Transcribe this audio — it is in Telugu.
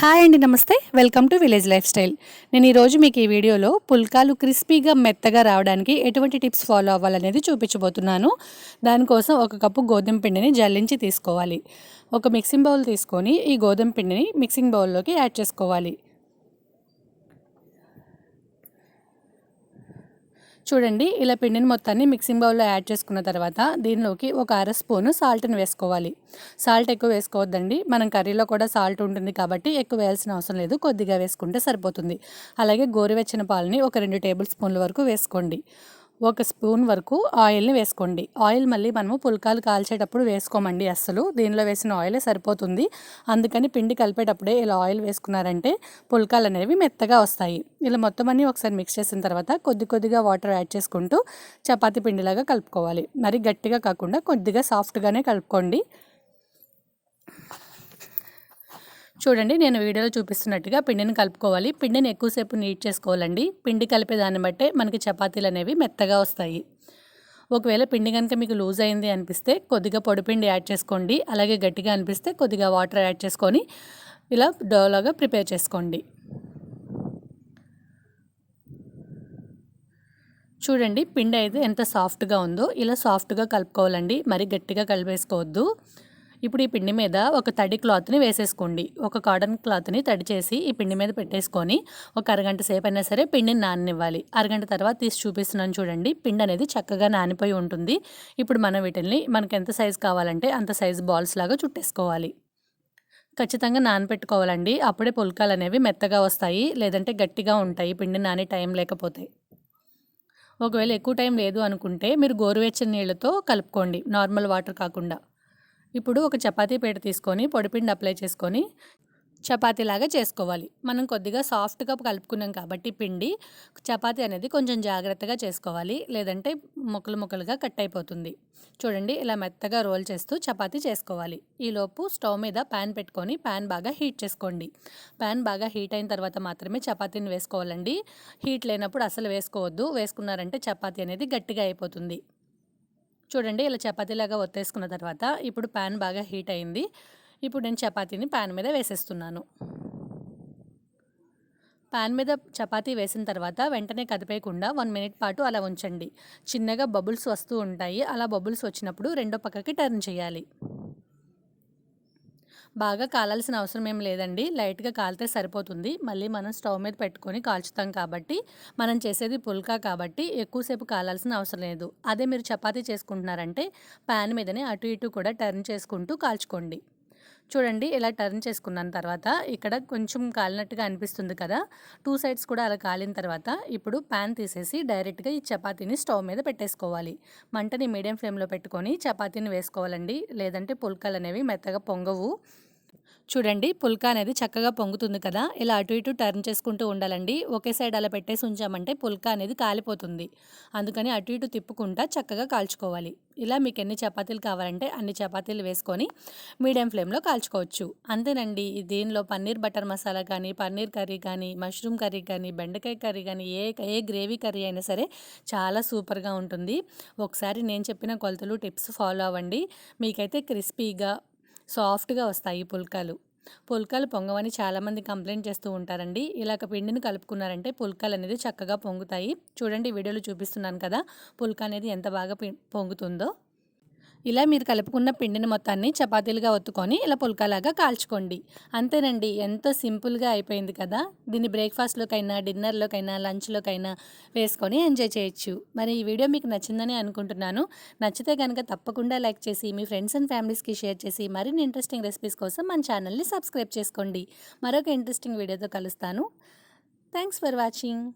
హాయ్ అండి నమస్తే. Welcome to village lifestyle. నేను ఈరోజు మీకు ఈ వీడియోలో పుల్కాలు క్రిస్పీగా మెత్తగా రావడానికి ఎటువంటి టిప్స్ ఫాలో అవ్వాలనేది చూపించబోతున్నాను. దానికోసం ఒక కప్పు గోధుమ పిండిని జల్లించి తీసుకోవాలి. ఒక మిక్సింగ్ బౌల్ తీసుకొని ఈ గోధుమ పిండిని మిక్సింగ్ బౌల్లోకి యాడ్ చేసుకోవాలి. చూడండి ఇలా పిండిని మొత్తాన్ని మిక్సింగ్ బౌల్లో యాడ్ చేసుకున్న తర్వాత దీనిలోకి ఒక అర స్పూను సాల్ట్ని వేసుకోవాలి. సాల్ట్ ఎక్కువ వేసుకోవద్దండి. మనం కర్రీలో కూడా సాల్ట్ ఉంటుంది కాబట్టి ఎక్కువ వేయాల్సిన అవసరం లేదు. కొద్దిగా వేసుకుంటే సరిపోతుంది. అలాగే గోరువెచ్చిన పాలని ఒక రెండు టేబుల్ స్పూన్ల వరకు వేసుకోండి. ఒక స్పూన్ వరకు ఆయిల్ని వేసుకోండి. ఆయిల్ మళ్ళీ మనము పుల్కాలు కాల్చేటప్పుడు వేసుకోమండి అస్సలు. దీనిలో వేసిన ఆయిలే సరిపోతుంది. అందుకని పిండి కలిపేటప్పుడే ఇలా ఆయిల్ వేసుకున్నారంటే పుల్కాలు అనేవి మెత్తగా వస్తాయి. ఇలా మొత్తం అన్నీ ఒకసారి మిక్స్ చేసిన తర్వాత కొద్ది కొద్దిగా వాటర్ యాడ్ చేసుకుంటూ చపాతీ పిండిలాగా కలుపుకోవాలి. మరి గట్టిగా కాకుండా కొద్దిగా సాఫ్ట్గానే కలుపుకోండి. చూడండి నేను వీడియోలో చూపిస్తున్నట్టుగా పిండిని కలుపుకోవాలి. పిండిని ఎక్కువసేపు నీట్ చేసుకోవాలండి. పిండి కలిపే దాన్ని బట్టే మనకి చపాతీలు అనేవి మెత్తగా వస్తాయి. ఒకవేళ పిండి కనుక మీకు లూజ్ అయింది అనిపిస్తే కొద్దిగా పొడిపిండి యాడ్ చేసుకోండి. అలాగే గట్టిగా అనిపిస్తే కొద్దిగా వాటర్ యాడ్ చేసుకొని ఇలా డోలాగా ప్రిపేర్ చేసుకోండి. చూడండి పిండి అయితే ఎంత సాఫ్ట్గా ఉందో ఇలా సాఫ్ట్గా కలుపుకోవాలండి. మరి గట్టిగా కలిపేసుకోవద్దు. ఇప్పుడు ఈ పిండి మీద ఒక తడి క్లాత్ని వేసేసుకోండి. ఒక కాటన్ క్లాత్ని తడి చేసి ఈ పిండి మీద పెట్టేసుకొని ఒక అరగంట సేపు అయినా సరే పిండిని నాననివ్వాలి. అరగంట తర్వాత తీసి చూపిస్తున్నాను చూడండి. పిండి అనేది చక్కగా నానిపోయి ఉంటుంది. ఇప్పుడు మనం వీటిని మనకి ఎంత సైజు కావాలంటే అంత సైజు బాల్స్ లాగా చుట్టేసుకోవాలి. ఖచ్చితంగా నానపెట్టుకోవాలండి. అప్పుడే పుల్కాలు అనేవి మెత్తగా వస్తాయి లేదంటే గట్టిగా ఉంటాయి. పిండి నాని టైం లేకపోతే. ఒకవేళ ఎక్కువ టైం లేదు అనుకుంటే మీరు గోరువెచ్చని నీళ్ళతో కలుపుకోండి. నార్మల్ వాటర్ కాకుండా. ఇప్పుడు ఒక చపాతీ పీట తీసుకొని పొడిపిండి అప్లై చేసుకొని చపాతీలాగా చేసుకోవాలి. మనం కొద్దిగా సాఫ్ట్గా కలుపుకున్నాం కాబట్టి పిండి చపాతీ అనేది కొంచెం జాగ్రత్తగా చేసుకోవాలి. లేదంటే ముక్కలు ముక్కలుగా కట్ అయిపోతుంది. చూడండి ఇలా మెత్తగా రోల్ చేస్తూ చపాతీ చేసుకోవాలి. ఈలోపు స్టవ్ మీద ప్యాన్ పెట్టుకొని ప్యాన్ బాగా హీట్ చేసుకోండి. ప్యాన్ బాగా హీట్ అయిన తర్వాత మాత్రమే చపాతీని వేసుకోవాలండి. హీట్ లేనప్పుడు అసలు వేసుకోవద్దు. వేసుకున్నారంటే చపాతీ అనేది గట్టిగా అయిపోతుంది. చూడండి ఇలా చపాతీలాగా ఒత్తేసుకున్న తర్వాత ఇప్పుడు ప్యాన్ బాగా హీట్ అయింది. ఇప్పుడు నేను చపాతీని ప్యాన్ మీద వేసేస్తున్నాను. ప్యాన్ మీద చపాతీ వేసిన తర్వాత వెంటనే కదిపేయకుండా వన్ మినిట్ పాటు అలా ఉంచండి. చిన్నగా బబుల్స్ వస్తూ ఉంటాయి. అలా బబుల్స్ వచ్చినప్పుడు రెండో పక్కకి టర్న్ చేయాలి. బాగా కాలాల్సిన అవసరం ఏం లేదండి. లైట్గా కాలితే సరిపోతుంది. మళ్ళీ మనం స్టవ్ మీద పెట్టుకొని కాల్చుతాం కాబట్టి మనం చేసేది పుల్కా కాబట్టి ఎక్కువసేపు కాలాల్సిన అవసరం లేదు. అదే మీరు చపాతీ చేసుకుంటున్నారంటే ప్యాన్ మీదనే అటు ఇటు కూడా టర్న్ చేసుకుంటూ కాల్చుకోండి. చూడండి ఇలా టర్న్ చేసుకున్నాను తర్వాత. ఇక్కడ కొంచెం కాలినట్టుగా అనిపిస్తుంది కదా. టూ సైడ్స్ కూడా అలా కాలిన తర్వాత ఇప్పుడు ప్యాన్ తీసేసి డైరెక్ట్గా ఈ చపాతీని స్టవ్ మీద పెట్టేసుకోవాలి. మంటని మీడియం ఫ్లేమ్లో పెట్టుకొని చపాతీని వేసుకోవాలండి. లేదంటే పుల్కలు అనేవి మెత్తగా పొంగవు. చూడండి పుల్కా అనేది చక్కగా పొంగుతుంది కదా. ఇలా అటు ఇటు టర్న్ చేసుకుంటూ ఉండాలండి. ఒకే సైడ్ అలా పెట్టేసి ఉంచామంటే పుల్కా అనేది కాలిపోతుంది. అందుకని అటు ఇటు తిప్పుకుంటా చక్కగా కాల్చుకోవాలి. ఇలా మీకు ఎన్ని చపాతీలు కావాలంటే అన్ని చపాతీలు వేసుకొని మీడియం ఫ్లేమ్లో కాల్చుకోవచ్చు. అంతేనండి దీనిలో పన్నీర్ బటర్ మసాలా కానీ పన్నీర్ కర్రీ కానీ మష్రూమ్ కర్రీ కానీ బెండకాయ కర్రీ కానీ ఏ ఏ గ్రేవీ కర్రీ అయినా సరే చాలా సూపర్గా ఉంటుంది. ఒకసారి నేను చెప్పిన కొలతలు టిప్స్ ఫాలో అవ్వండి. మీకైతే క్రిస్పీగా సాఫ్ట్గా వస్తాయి పుల్కాలు. పుల్కాలు పొంగవని చాలామంది కంప్లైంట్ చేస్తూ ఉంటారండి. ఇలాగ పిండిని కలుపుకున్నారంటే పుల్కాలు అనేది చక్కగా పొంగుతాయి. చూడండి వీడియోలో చూపిస్తున్నాను కదా పుల్కా అనేది ఎంత బాగా పొంగుతుందో. ఇలా మీరు కలుపుకున్న పిండిని మొత్తాన్ని చపాతీలుగా ఒత్తుకొని ఇలా పుల్కాలాగా కాల్చుకోండి. అంతేనండి ఎంతో సింపుల్గా అయిపోయింది కదా. దీన్ని బ్రేక్ఫాస్ట్లోకైనా డిన్నర్లోకైనా లంచ్లోకైనా వేసుకొని ఎంజాయ్ చేయొచ్చు. మరి ఈ వీడియో మీకు నచ్చిందని అనుకుంటున్నాను. నచ్చితే కనుక తప్పకుండా లైక్ చేసి మీ ఫ్రెండ్స్ అండ్ ఫ్యామిలీస్కి షేర్ చేసి మరిన్ని ఇంట్రెస్టింగ్ రెసిపీస్ కోసం మన ఛానల్ని సబ్స్క్రైబ్ చేసుకోండి. మరొక ఇంట్రెస్టింగ్ వీడియోతో కలుస్తాను. Thanks for watching.